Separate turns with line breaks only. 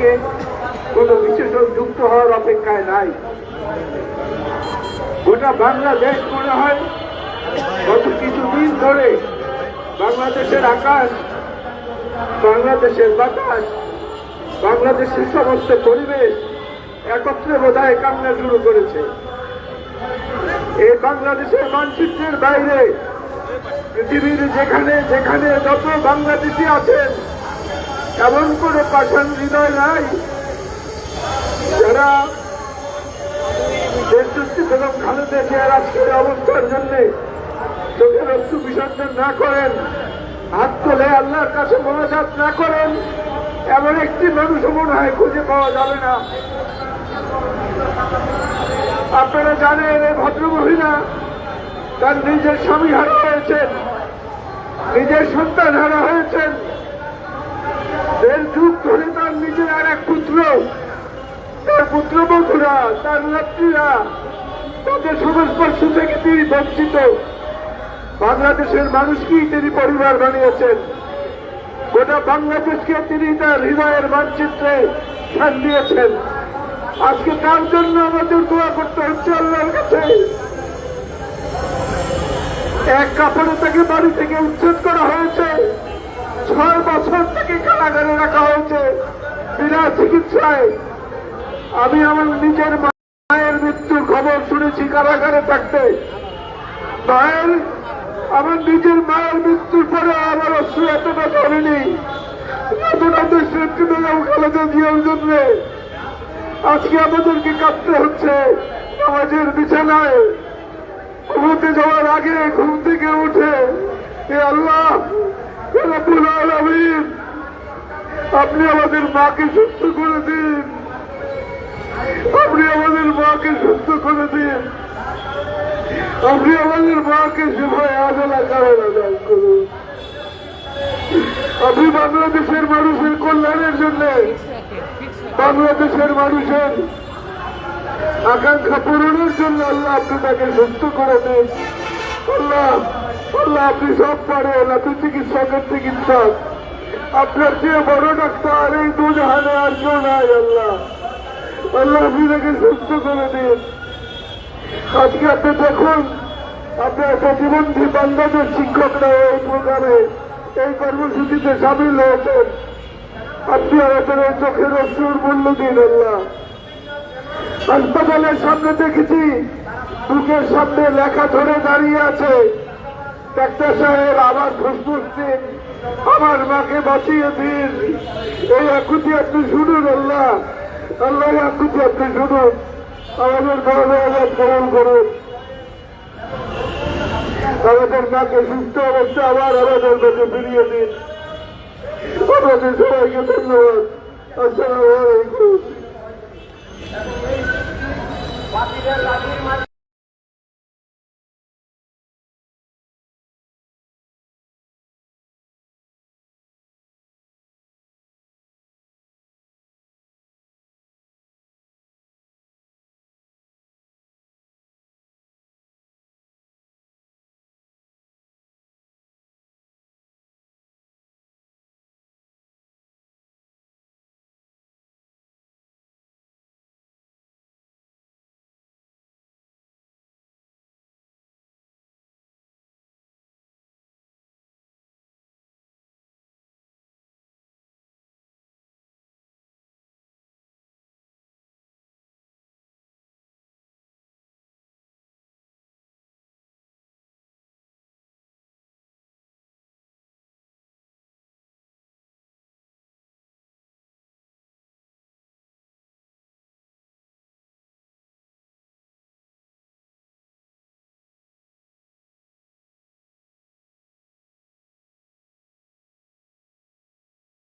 সঙ্গে কোনো বিশেষণ যুক্ত হওয়ার অপেক্ষায় নাই। গোটা বাংলাদেশ মনে হয় গত কিছুদিন ধরে বাংলাদেশের আকাশ, বাংলাদেশের বাতাস, বাংলাদেশের সমস্ত পরিবেশ একত্রে বোধহয় কান্না শুরু করেছে। এই বাংলাদেশের মানচিত্রের বাইরে পৃথিবীর যেখানে যেখানে যত বাংলাদেশি আছেন এমন কোনো পাষাণ হৃদয় নাই যারা অবস্থার জন্য বিসর্জন না করেন, হাত কাছে না করেন, এমন একটি মানুষ মনে হয় খুঁজে পাওয়া যাবে না। আপনারা জানেন, এই ভদ্রমহিলা তার নিজের স্বামী হারা হয়েছেন, নিজের সন্তান হারা হয়েছেন দেড় যুগ ধরে তার নিজের আর এক পুত্র তার পুত্রবধূরা তার নেত্রীরা তাদের সংস্পর্শ থেকে তিনি বঞ্চিত। বাংলাদেশের মানুষকেই তিনি পরিবার বানিয়েছেন। গোটা বাংলাদেশকে তিনি তার হৃদয়ের মানচিত্রে স্থান দিয়েছেন। আজকে তার জন্য আমাদের দোয়া করতে হচ্ছে আল্লাহর কাছে। এক কাপড়ে তাকে বাড়ি থেকে উচ্ছেদ করা হয়েছে। ছয় বছর থেকে কারাগারে রাখা হয়েছে। বিনা চিকিৎসায় আমি আমার নিজের মায়ের মৃত্যুর খবর শুনেছি কারাগারে থাকতে। মায়ের আমার নিজের মায়ের মৃত্যুর পরে আমার অশ্রু এতটা ধরেনি এতটা দেশের বেগম খালেদা জিয়ার জন্য। আজকে আমাদেরকে কাঁদতে হচ্ছে আমাদের বিছানায়। ঘুমোতে যাওয়ার আগে ঘুম থেকে উঠে আল্লাহ এ রব্বুল আলামিন, আপনি আমাদের মাকে সুস্থ করে দিন। আপনি আমাদের মাকে সুস্থ করে দিন। আপনি আমাদের মাকে সেভাবে আদলা কারণে দান করুন। আপনি বাংলাদেশের মানুষের কল্যাণের জন্য বাংলাদেশের মানুষের আকাঙ্ক্ষা পূরণের জন্য আল্লাহ আপনি তাকে সুস্থ করে দিন। আল্লাহ আল্লাহ আপনি সব পারেন আপনি চিকিৎসকের চিকিৎসক। আপনার চেয়ে বড় ডাক্তার এই দুজাহানে আর কেউ নাই, আল্লাহ। আল্লাহ আপনি তাকে সুস্থ করে দিন। আজকে আপনি দেখুন আপনার প্রতিবন্ধী বাংলাদেশ শিক্ষকরা এই প্রোগ্রামে এই কর্মসূচিতে সামিল হয়েছেন। আপনি এই চোখের অশ্রুর মূল্য দিন, আল্লাহ। হাসপাতালের সামনে দেখেছি, বুকের সামনে লেখা ধরে দাঁড়িয়ে আছে। ডাক্তার সাহেব আমার ফুসফুস দিন, আমার মাকে বাঁচিয়ে দিন। এই আকুতি আপনি শুনুন, আল্লাহ। আল্লাহ আকুতি আপনি শুনুন। আমাদের ধর্ম আজাদ গ্রহণ করুন। আমাদের মাকে সুস্থ অবস্থা আবার আমাদের কাছে ফিরিয়ে দিন। আমাদের সবাইকে ধন্যবাদ। আসসালামু আলাইকুম।